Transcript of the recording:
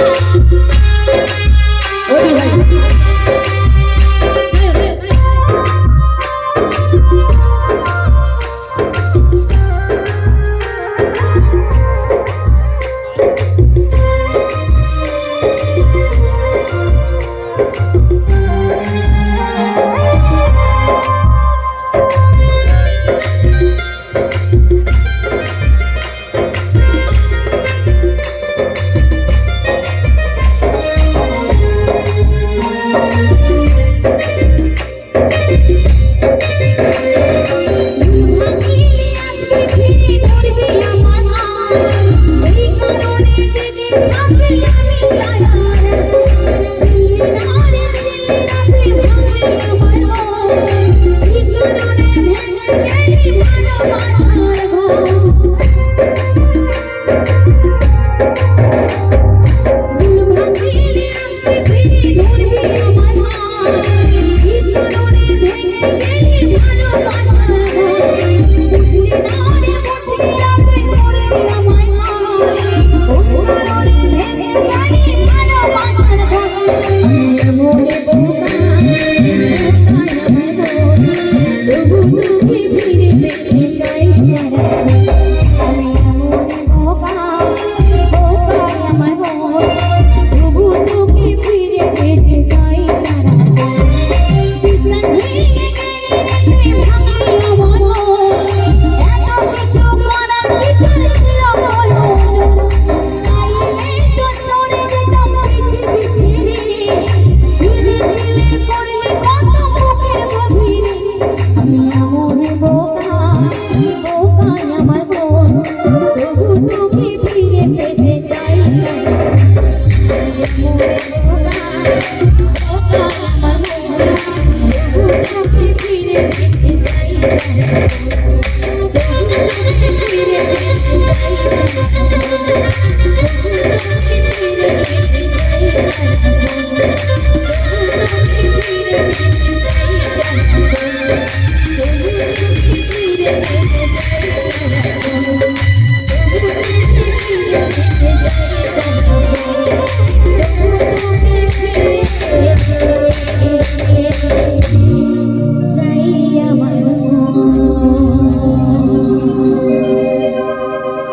Música ফিরে ধরবি আমার হাত সেই কারণে জেগে থাকি আমি Thank you. ফিরে যেতে চাই